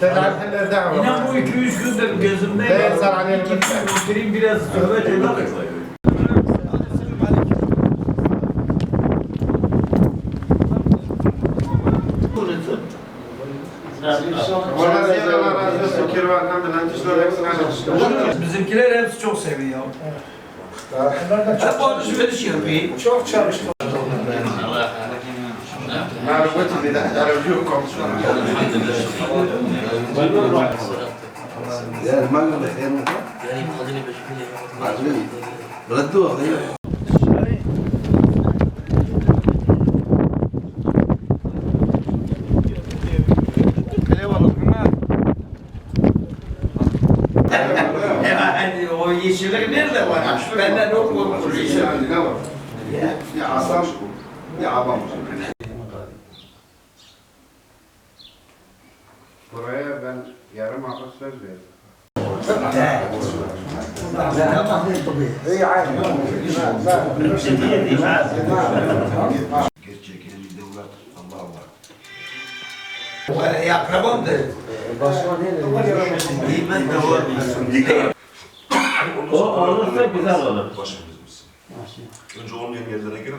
Tedarihlerde. İnan bu iki üç gündür gözümde. Ben sana annem. Oturayım biraz sohbet edelim. Bizimkiler hepsi çok seviyor. Hep alışveriş yapıyor. Çok çalıştım. ما قلت لي ارجوكم يا المغرب خير عقلي ردوها خير Yani o yeşillik nerede var? Benden o korkmuş yeşillik. يا عصام يا عظام Yarım hafta söz verdim. Gerçek eli devlet Allah var. O akrabamdır. İmen de o. O olursa güzel olur. Başımız Önce olmayan yerlere girelim.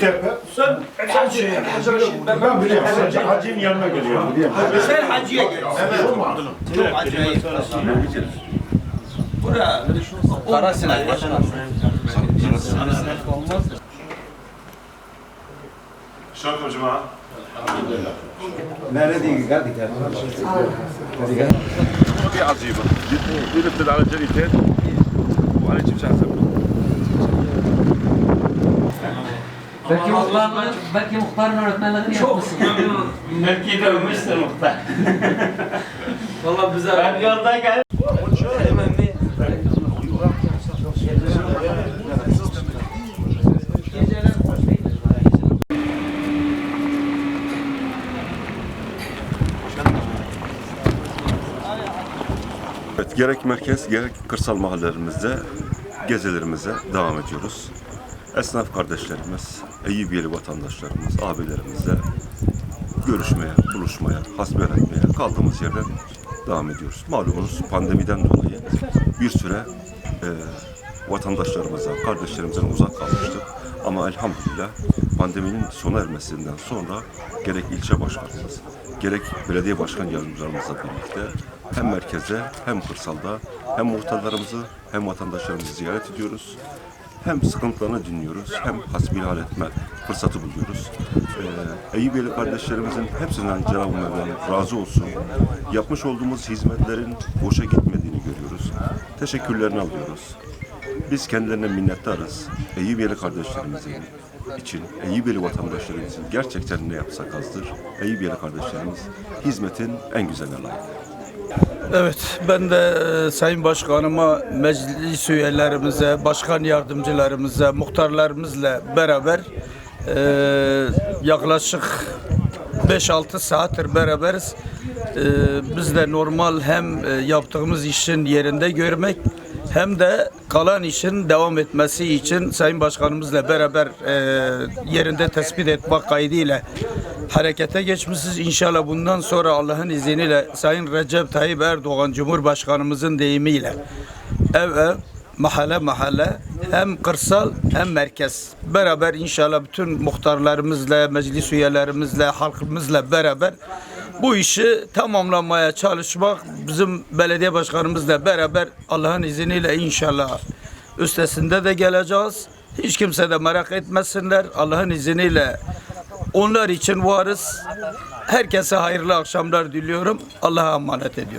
Tepe. Sen hacıya geliyorsun. Ben biliyorum. Sen hacının yanına geliyorsun. Sen hacıya geliyorsun. Evet. Yok hacıya geliyorsun. Bura. Karasinay. Olmaz. Şarkı hocama. Nerede değil geldik. Bir azıcık. Bir lütfen alacağız. Aleykümselam. Belki muhtarın, belki muhtarın öğretmenlerini Çok yapmışsın. memnunum. Mevkide övmüştür muhtar. Valla bize... Ben yolda gel. Evet, gerek merkez gerek kırsal mahallelerimizde gezilerimize devam ediyoruz. Esnaf kardeşlerimiz, Eyyubiyeli vatandaşlarımız, abilerimizle görüşmeye, buluşmaya, hasbihal etmeye kaldığımız yerden devam ediyoruz. Malumunuz pandemiden dolayı bir süre e, vatandaşlarımızdan, kardeşlerimizden uzak kalmıştık. Ama elhamdülillah pandeminin sona ermesinden sonra gerek ilçe başkanımız, gerek belediye başkan yardımcılarımızla birlikte hem merkeze hem kırsalda hem muhtarlarımızı hem vatandaşlarımızı ziyaret ediyoruz. Hem sıkıntılarını dinliyoruz hem hasbihal etme fırsatı buluyoruz. Ee, Eyyubiyeli kardeşlerimizin hepsinden Cenab-ı Mevlam razı olsun. Yapmış olduğumuz hizmetlerin boşa gitmediğini görüyoruz. Teşekkürlerini alıyoruz. Biz kendilerine minnettarız. Eyyubiyeli kardeşlerimizin için, Eyyubiyeli vatandaşlarımızın gerçekten ne yapsak azdır. Eyyubiyeli kardeşlerimiz hizmetin en güzeline layık. Evet, ben de e, Sayın Başkanıma, meclis üyelerimize, başkan yardımcılarımıza, muhtarlarımızla beraber e, yaklaşık 5-6 saattir beraberiz. E, biz de normal hem e, yaptığımız işin yerinde görmek hem de kalan işin devam etmesi için Sayın Başkanımızla beraber e, yerinde tespit etmek kaydıyla harekete geçmişiz. İnşallah bundan sonra Allah'ın izniyle Sayın Recep Tayyip Erdoğan Cumhurbaşkanımızın deyimiyle ev ev, mahalle mahalle hem kırsal hem merkez beraber inşallah bütün muhtarlarımızla, meclis üyelerimizle, halkımızla beraber bu işi tamamlamaya çalışmak bizim belediye başkanımızla beraber Allah'ın izniyle inşallah üstesinde de geleceğiz. Hiç kimse de merak etmesinler. Allah'ın izniyle onlar için varız. Herkese hayırlı akşamlar diliyorum. Allah'a emanet ediyorum.